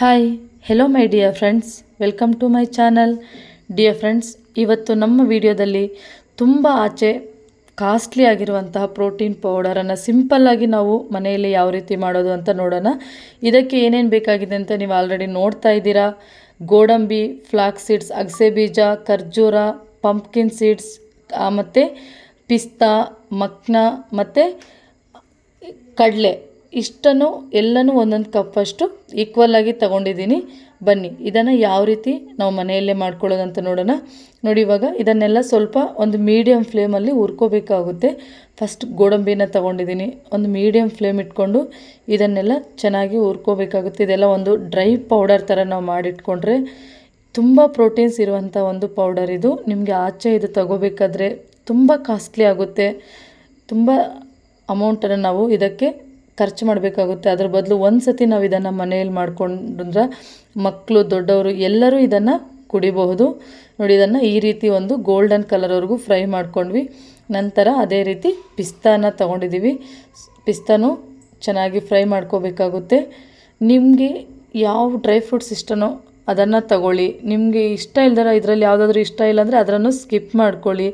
Hi hello my dear friends welcome to my channel dear friends ಇವತ್ತು ನಮ್ಮ ವಿಡಿಯೋದಲ್ಲಿ ತುಂಬ ಆಚೆ ಕಾಸ್ಟ್ಲಿ ಆಗಿರುವಂತಹ ಪ್ರೋಟೀನ್ ಪೌಡರನ್ನು ಸಿಂಪಲ್ಲಾಗಿ ನಾವು ಮನೆಯಲ್ಲಿ ಯಾವ ರೀತಿ ಮಾಡೋದು ಅಂತ ನೋಡೋಣ. ಇದಕ್ಕೆ ಏನೇನು ಬೇಕಾಗಿದೆ ಅಂತ ನೀವು ಆಲ್ರೆಡಿ ನೋಡ್ತಾ ಇದ್ದೀರಾ. ಗೋಡಂಬಿ ಫ್ಲಾಕ್ ಸೀಡ್ಸ್ ಅಗಸೆ ಬೀಜ, ಖರ್ಜೂರ ಪಂಪ್ಕಿನ್ ಸೀಡ್ಸ್ ಮತ್ತು ಪಿಸ್ತಾ, ಮಕ್ನ ಮತ್ತು ಕಡಲೆ. ಇಷ್ಟನ್ನು ಎಲ್ಲನೂ ಒಂದೊಂದು ಕಪ್ಪಷ್ಟು ಈಕ್ವಲ್ ಆಗಿ ತಗೊಂಡಿದ್ದೀನಿ. ಬನ್ನಿ, ಇದನ್ನು ಯಾವ ರೀತಿ ನಾವು ಮನೆಯಲ್ಲೇ ಮಾಡ್ಕೊಳ್ಳೋದಂತ ನೋಡೋಣ. ನೋಡಿ ಇವಾಗ ಇದನ್ನೆಲ್ಲ ಸ್ವಲ್ಪ ಒಂದು ಮೀಡಿಯಮ್ ಫ್ಲೇಮಲ್ಲಿ ಹುರ್ಕೋಬೇಕಾಗುತ್ತೆ. ಫಸ್ಟ್ ಗೋಡಂಬಿನ ತಗೊಂಡಿದ್ದೀನಿ. ಒಂದು ಮೀಡಿಯಮ್ ಫ್ಲೇಮ್ ಇಟ್ಕೊಂಡು ಇದನ್ನೆಲ್ಲ ಚೆನ್ನಾಗಿ ಹುರ್ಕೋಬೇಕಾಗುತ್ತೆ. ಇದೆಲ್ಲ ಒಂದು ಡ್ರೈ ಪೌಡರ್ ಥರ ನಾವು ಮಾಡಿಟ್ಕೊಂಡ್ರೆ ತುಂಬ ಪ್ರೋಟೀನ್ಸ್ ಇರುವಂಥ ಒಂದು ಪೌಡರ್ ಇದು. ನಿಮಗೆ ಆಚೆ ಇದು ತಗೋಬೇಕಾದ್ರೆ ತುಂಬ ಕಾಸ್ಟ್ಲಿ ಆಗುತ್ತೆ. ತುಂಬ ಅಮೌಂಟನ್ನು ನಾವು ಇದಕ್ಕೆ ಖರ್ಚು ಮಾಡಬೇಕಾಗುತ್ತೆ. ಅದ್ರ ಬದಲು ಒಂದು ಸತಿ ನಾವು ಇದನ್ನು ಮನೆಯಲ್ಲಿ ಮಾಡ್ಕೊಂಡ್ರೆ ಮಕ್ಕಳು ದೊಡ್ಡವರು ಎಲ್ಲರೂ ಇದನ್ನು ಕುಡಿಬಹುದು. ನೋಡಿ, ಇದನ್ನು ಈ ರೀತಿ ಒಂದು ಗೋಲ್ಡನ್ ಕಲರ್ವರೆಗೂ ಫ್ರೈ ಮಾಡ್ಕೊಂಡ್ವಿ. ನಂತರ ಅದೇ ರೀತಿ ಪಿಸ್ತಾನ ತೊಗೊಂಡಿದ್ದೀವಿ ಪಿಸ್ತಾನು ಚೆನ್ನಾಗಿ ಫ್ರೈ ಮಾಡ್ಕೋಬೇಕಾಗುತ್ತೆ. ನಿಮಗೆ ಯಾವ ಡ್ರೈ ಫ್ರೂಟ್ಸ್ ಇಷ್ಟನೋ ಅದನ್ನು ತಗೊಳ್ಳಿ. ನಿಮಗೆ ಇಷ್ಟ ಇಲ್ದರ ಇದರಲ್ಲಿ ಯಾವುದಾದ್ರೂ ಇಷ್ಟ ಇಲ್ಲ ಅಂದರೆ ಅದನ್ನು ಸ್ಕಿಪ್ ಮಾಡ್ಕೊಳ್ಳಿ.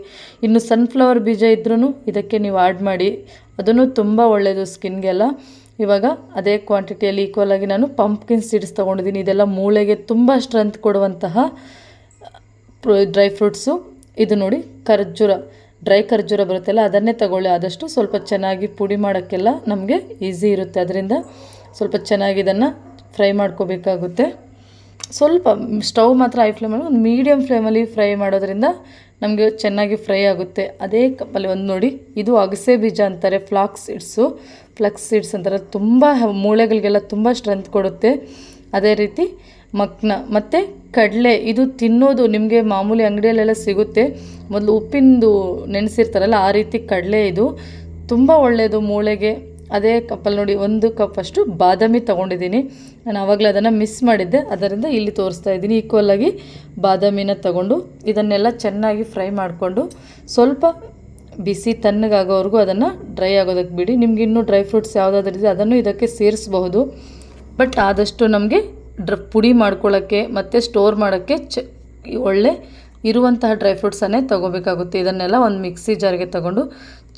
ಇನ್ನು ಸನ್ಫ್ಲವರ್ ಬೀಜ ಇದ್ರೂ ಇದಕ್ಕೆ ನೀವು ಆ್ಯಡ್ ಮಾಡಿ. ಅದನ್ನು ತುಂಬ ಒಳ್ಳೆಯದು ಸ್ಕಿನ್ಗೆಲ್ಲ. ಇವಾಗ ಅದೇ ಕ್ವಾಂಟಿಟಿಯಲ್ಲಿ ಈಕ್ವಲ್ ಆಗಿ ನಾನು ಪಂಪ್ಕಿನ್ ಸೀಡ್ಸ್ ತೊಗೊಂಡಿದ್ದೀನಿ. ಇದೆಲ್ಲ ಮೂಳೆಗೆ ತುಂಬ ಸ್ಟ್ರೆಂತ್ ಕೊಡುವಂತಹ ಡ್ರೈ ಫ್ರೂಟ್ಸು ಇದು ನೋಡಿ ಖರ್ಜೂರ ಡ್ರೈ ಖರ್ಜೂರ ಬರುತ್ತಲ್ಲ, ಅದನ್ನೇ ತಗೊಳ್ಳಿ. ಆದಷ್ಟು ಸ್ವಲ್ಪ ಚೆನ್ನಾಗಿ ಪುಡಿ ಮಾಡೋಕ್ಕೆಲ್ಲ ನಮಗೆ ಈಸಿ ಇರುತ್ತೆ. ಅದರಿಂದ ಸ್ವಲ್ಪ ಚೆನ್ನಾಗಿ ಇದನ್ನು ಫ್ರೈ ಮಾಡ್ಕೋಬೇಕಾಗುತ್ತೆ. ಸ್ವಲ್ಪ ಸ್ಟವ್ ಮಾತ್ರ ಹೈ ಫ್ಲೇಮಲ್ಲಿ ಒಂದು ಮೀಡಿಯಮ್ ಫ್ಲೇಮಲ್ಲಿ ಫ್ರೈ ಮಾಡೋದ್ರಿಂದ ನಮಗೆ ಚೆನ್ನಾಗಿ ಫ್ರೈ ಆಗುತ್ತೆ. ಅದೇ ಕಪ್ಪಲ್ಲಿ ಒಂದು ನೋಡಿ, ಇದು ಅಗಸೆ ಬೀಜ ಅಂತಾರೆ ಫ್ಲಾಕ್ಸ್ ಸೀಡ್ಸು. ಫ್ಲಕ್ಸ್ ಸೀಡ್ಸ್ ಅಂತಾರೆ, ತುಂಬ ಮೂಳೆಗಳಿಗೆಲ್ಲ ತುಂಬ ಸ್ಟ್ರೆಂತ್ ಕೊಡುತ್ತೆ. ಅದೇ ರೀತಿ ಮಕ್ನ, ಮತ್ತು ಕಡಲೆ, ಇದು ತಿನ್ನೋದು ನಿಮಗೆ ಮಾಮೂಲಿ ಅಂಗಡಿಯಲ್ಲೆಲ್ಲ ಸಿಗುತ್ತೆ. ಮೊದಲು ಉಪ್ಪಿಂದು ನೆನೆಸಿರ್ತಾರಲ್ಲ, ಆ ರೀತಿ ಕಡಲೆ ಇದು. ತುಂಬ ಒಳ್ಳೆಯದು ಮೂಳೆಗೆ. ಅದೇ ಕಪ್ಪಲ್ಲಿ ನೋಡಿ, ಒಂದು ಕಪ್ ಅಷ್ಟು ಬಾದಾಮಿ ತೊಗೊಂಡಿದ್ದೀನಿ. ನಾನು ಆವಾಗಲೇ ಅದನ್ನು ಮಿಸ್ ಮಾಡಿದ್ದೆ. ಅದರಿಂದ ಇಲ್ಲಿ ತೋರಿಸ್ತಾ ಇದ್ದೀನಿ ಈಕ್ವಲಾಗಿ ಬಾದಾಮಿನ ತಗೊಂಡು, ಇದನ್ನೆಲ್ಲ ಚೆನ್ನಾಗಿ ಫ್ರೈ ಮಾಡಿಕೊಂಡು, ಸ್ವಲ್ಪ ಬಿಸಿ ತಣ್ಣಗಾಗೋವರೆಗೂ ಅದನ್ನು ಡ್ರೈ ಆಗೋದಕ್ಕೆ ಬಿಡಿ. ನಿಮ್ಗೆ ಇನ್ನೂ ಡ್ರೈ ಫ್ರೂಟ್ಸ್ ಯಾವುದಾದ್ರೂ ಇದೆ ಅದನ್ನು ಇದಕ್ಕೆ ಸೇರಿಸಬಹುದು. ಬಟ್ ಆದಷ್ಟು ನಮಗೆ ಡ್ರ, ಪುಡಿ ಮಾಡ್ಕೊಳ್ಳೋಕ್ಕೆ ಮತ್ತು ಸ್ಟೋರ್ ಮಾಡೋಕ್ಕೆ ಚ, ಒಳ್ಳೆ ಇರುವಂತಹ ಡ್ರೈ ಫ್ರೂಟ್ಸನ್ನೇ ತೊಗೋಬೇಕಾಗುತ್ತೆ. ಇದನ್ನೆಲ್ಲ ಒಂದು ಮಿಕ್ಸಿ ಜಾರಿಗೆ ತಗೊಂಡು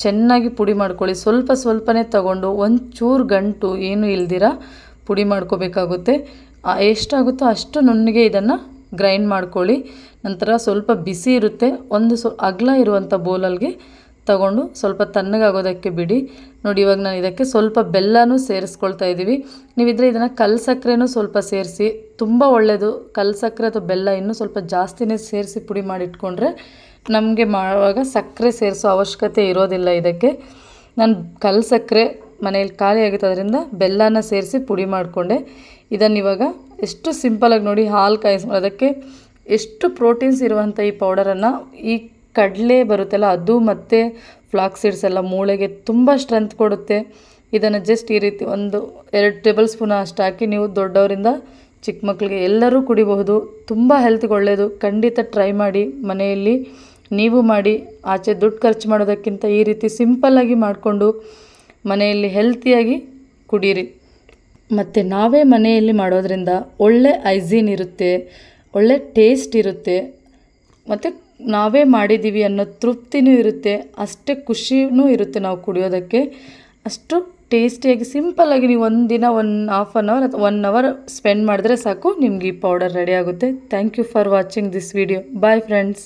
ಚೆನ್ನಾಗಿ ಪುಡಿ ಮಾಡ್ಕೊಳ್ಳಿ. ಸ್ವಲ್ಪ ಸ್ವಲ್ಪನೇ ತಗೊಂಡು ಒಂಚೂರು ಗಂಟು ಏನು ಇಲ್ದಿರ ಪುಡಿ ಮಾಡ್ಕೋಬೇಕಾಗುತ್ತೆ. ಎಷ್ಟಾಗುತ್ತೋ ಅಷ್ಟು ನುಣ್ಣಗೆ ಇದನ್ನು ಗ್ರೈಂಡ್ ಮಾಡ್ಕೊಳ್ಳಿ. ನಂತರ ಸ್ವಲ್ಪ ಬಿಸಿ ಇರುತ್ತೆ. ಒಂದು ಸ್ವ ಅಗಲ ಇರುವಂಥ ಬೋಲಲ್ಗೆ ತಗೊಂಡು ಸ್ವಲ್ಪ ತಣ್ಣಗಾಗೋದಕ್ಕೆ ಬಿಡಿ. ನೋಡಿ, ಇವಾಗ ನಾನು ಇದಕ್ಕೆ ಸ್ವಲ್ಪ ಬೆಲ್ಲನೂ ಸೇರಿಸ್ಕೊಳ್ತಾ ಇದ್ದೀವಿ. ನೀವಿದ್ರೆ ಇದನ್ನು ಕಲ್ ಸಕ್ಕರೆನೂ ಸ್ವಲ್ಪ ಸೇರಿಸಿ, ತುಂಬ ಒಳ್ಳೆಯದು ಕಲ್ ಸಕ್ಕರೆ ಅಥವಾ ಬೆಲ್ಲ ಇನ್ನೂ ಸ್ವಲ್ಪ ಜಾಸ್ತಿನೇ ಸೇರಿಸಿ ಪುಡಿ ಮಾಡಿಟ್ಕೊಂಡ್ರೆ ನಮಗೆ ಮಾಡುವಾಗ ಸಕ್ಕರೆ ಸೇರಿಸೋ ಅವಶ್ಯಕತೆ ಇರೋದಿಲ್ಲ ಇದಕ್ಕೆ. ನಾನು ಕಲ್ ಸಕ್ಕರೆ ಮನೇಲಿ ಖಾಲಿ ಆಗುತ್ತೆ ಅದರಿಂದ ಬೆಲ್ಲನ ಸೇರಿಸಿ ಪುಡಿ ಮಾಡಿಕೊಂಡೆ. ಇದನ್ನು ಇವಾಗ ಎಷ್ಟು ಸಿಂಪಲಾಗಿ ನೋಡಿ ಹಾಲು ಕಾಯಿಸ್ ಅದಕ್ಕೆ ಎಷ್ಟು ಪ್ರೋಟೀನ್ಸ್ ಇರುವಂಥ ಈ ಪೌಡರನ್ನು ಈ ಕಡಲೆ ಬರುತ್ತಲ್ಲ, ಅದು ಮತ್ತು ಫ್ಲಾಕ್ ಸೀಡ್ಸ್ ಎಲ್ಲ ಮೂಳೆಗೆ ತುಂಬ ಸ್ಟ್ರೆಂತ್ ಕೊಡುತ್ತೆ. ಇದನ್ನು ಜಸ್ಟ್ ಈ ರೀತಿ ಒಂದು ಎರಡು ಟೇಬಲ್ ಸ್ಪೂನ್ ಅಷ್ಟು ಹಾಕಿ ನೀವು ದೊಡ್ಡವರಿಂದ ಚಿಕ್ಕ ಮಕ್ಕಳಿಗೆ ಎಲ್ಲರೂ ಕುಡಿಬಹುದು. ತುಂಬ ಹೆಲ್ತ್ಗೆ ಒಳ್ಳೆಯದು ಖಂಡಿತ ಟ್ರೈ ಮಾಡಿ ಮನೆಯಲ್ಲಿ ನೀವು ಮಾಡಿ, ಆಚೆ ದುಡ್ಡು ಖರ್ಚು ಮಾಡೋದಕ್ಕಿಂತ ಈ ರೀತಿ ಸಿಂಪಲ್ಲಾಗಿ ಮಾಡಿಕೊಂಡು ಮನೆಯಲ್ಲಿ ಹೆಲ್ತಿಯಾಗಿ ಕುಡೀರಿ. ಮತ್ತು ನಾವೇ ಮನೆಯಲ್ಲಿ ಮಾಡೋದ್ರಿಂದ ಒಳ್ಳೆ ಐಝೀನ್ ಇರುತ್ತೆ, ಒಳ್ಳೆ ಟೇಸ್ಟ್ ಇರುತ್ತೆ, ಮತ್ತು ನಾವೇ ಮಾಡಿದ್ದೀವಿ ಅನ್ನೋ ತೃಪ್ತಿನೂ ಇರುತ್ತೆ, ಅಷ್ಟೇ ಖುಷಿನೂ ಇರುತ್ತೆ ನಾವು ಕುಡಿಯೋದಕ್ಕೆ. ಅಷ್ಟು ಟೇಸ್ಟಿಯಾಗಿ ಸಿಂಪಲ್ಲಾಗಿ ನೀವು ಒಂದು ದಿನ ಒನ್ ಹಾಫ್ ಆನ್ ಅವರ್ ಅಥವಾ ಒನ್ ಅವರ್ ಸ್ಪೆಂಡ್ ಮಾಡಿದ್ರೆ ಸಾಕು, ನಿಮ್ಗೆ ಈ ಪೌಡರ್ ರೆಡಿ ಆಗುತ್ತೆ. Thank you for watching this video bye friends